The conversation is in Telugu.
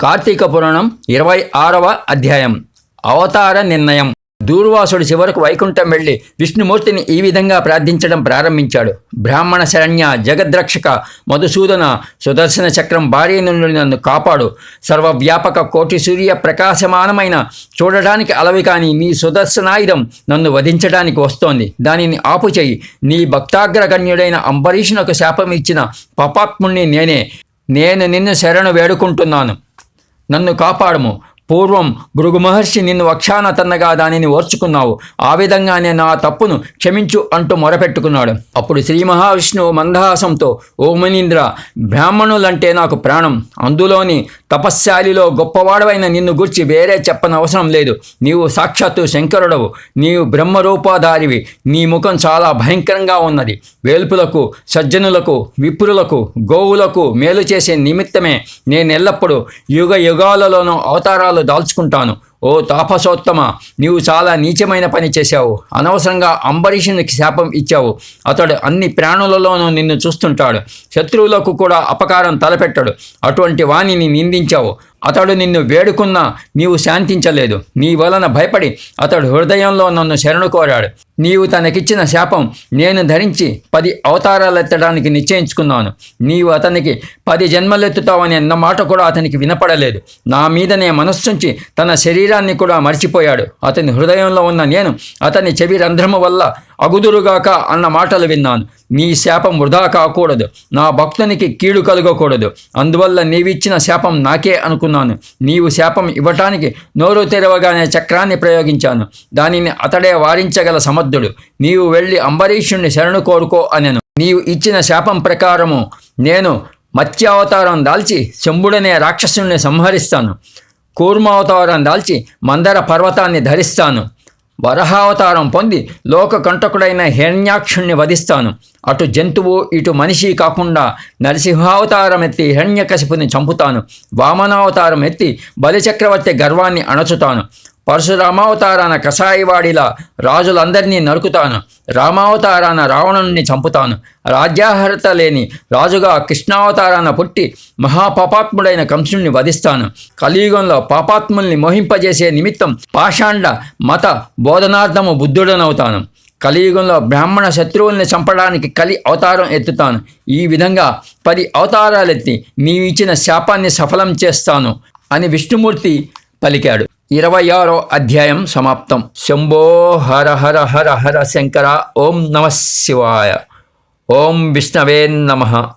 కార్తీక పురాణం ఇరవై ఆరవ అధ్యాయం. అవతార నిర్ణయం. దూర్వాసుడు చివరకు వైకుంఠం వెళ్ళి విష్ణుమూర్తిని ఈ విధంగా ప్రార్థించడం ప్రారంభించాడు. బ్రాహ్మణ శరణ్య జగద్రక్షక మధుసూదన సుదర్శన చక్రం భార్య నుండి నన్ను కాపాడు. సర్వవ్యాపక కోటి సూర్య ప్రకాశమానమైన చూడడానికి అలవి కాని నీ సుదర్శనాయుధం నన్ను వధించడానికి వస్తోంది. దానిని ఆపుచేయి నీ భక్తాగ్రగణ్యుడైన అంబరీషునకు శాపం ఇచ్చిన పాపాత్ముణ్ణి నేనే. నేను నిన్ను శరణు వేడుకుంటున్నాను. నన్ను కాపాడము. పూర్వం భృగు మహర్షి నిన్ను వక్షాన తన్నగా దానిని ఓర్చుకున్నావు. ఆ విధంగానే నా తప్పును క్షమించు అంటూ మొరపెట్టుకున్నాడు. అప్పుడు శ్రీ మహావిష్ణువు మందహాసంతో ఓ మునీంద్ర బ్రాహ్మణులంటే నాకు ప్రాణం. అందులోని తపశ్శాలిలో గొప్పవాడవైన నిన్ను గుర్చి వేరే చెప్పనవసరం లేదు. నీవు సాక్షాత్తు శంకరుడవు. నీవు బ్రహ్మరూపాధారివి. నీ ముఖం చాలా భయంకరంగా ఉన్నది. వేల్పులకు సజ్జనులకు విప్రులకు గోవులకు మేలు చేసే నిమిత్తమే నేను ఎల్లప్పుడూ యుగ యుగాలలోనూ అవతారాలు దాల్చుకుంటాను. ఓ తాపసోత్తమ నీవు చాలా నీచమైన పని చేశావు. అనవసరంగా అంబరీషునికి శాపం ఇచ్చావు. అతడు అన్ని ప్రాణులలోనూ నిన్ను చూస్తుంటాడు. శత్రువులకు కూడా అపకారం తలపెట్టాడు. అటువంటి వాణిని నిందించావు. అతడు నిన్ను వేడుకున్నా నీవు శాంతించలేదు. నీ వలన భయపడి అతడు హృదయంలో నన్ను శరణు కోరాడు. నీవు తనకిచ్చిన శాపం నేను ధరించి పది అవతారాలెత్తడానికి నిశ్చయించుకున్నాను. నీవు అతనికి పది జన్మలెత్తుతావని అన్న మాట కూడా అతనికి వినపడలేదు. నా మీదనే మనస్సుంచి తన శరీరాన్ని కూడా మర్చిపోయాడు. అతని హృదయంలో ఉన్న నేను అతని చెవి రంధ్రము వల్ల అగుదురుగాక అన్న మాటలు విన్నాను. నీ శాపం వృధా కాకూడదు. నా భక్తునికి కీడు కలగకూడదు. అందువల్ల నీవిచ్చిన శాపం నాకే అనుకున్నాను. నీవు శాపం ఇవ్వటానికి నోరు తెరవగానే చక్రాన్ని ప్రయోగించాను. దానిని అతడే వారించగల సమర్థుడు. నీవు వెళ్ళి అంబరీషుణ్ణి శరణు కోరుకో అనెను. నీవు ఇచ్చిన శాపం ప్రకారము నేను మత్స్యావతారం దాల్చి శంభుడనే రాక్షసుని సంహరిస్తాను. కూర్మావతారం దాల్చి మందర పర్వతాన్ని ధరిస్తాను. వరహావతారం పొంది లోక కంటకుడైన హిరణ్యాక్షుణ్ణి వధిస్తాను. అటు జంతువు ఇటు మనిషి కాకుండా నరసింహావతారం ఎత్తి హిరణ్యకశిపుని చంపుతాను. వామనావతారం ఎత్తి బలిచక్రవర్తి గర్వాన్ని అణచుతాను. పరశురామావతారాన కషాయివాడిలా రాజులందరినీ నరుకుతాను. రామావతారాన రావణుణ్ణి చంపుతాను. రాజ్యార్హత లేని రాజుగా కృష్ణావతారాన పుట్టి మహాపాపాత్ముడైన కంసుణ్ణి వధిస్తాను. కలియుగంలో పాపాత్ముల్ని మోహింపజేసే నిమిత్తం పాషాండ మత బోధనార్థము బుద్ధుడనవుతాను. కలియుగంలో బ్రాహ్మణ శత్రువుల్ని చంపడానికి కలి అవతారం ఎత్తుతాను. ఈ విధంగా పది అవతారాలెత్తి నీవిచ్చిన శాపాన్ని సఫలం చేస్తాను అని విష్ణుమూర్తి పలికాడు. ఇరవై ఆరో అధ్యాయం సమాప్తం. శంభో హర హర హర హర శంకర ఓం నమ శివాయ. ఓం విష్ణవే నమ.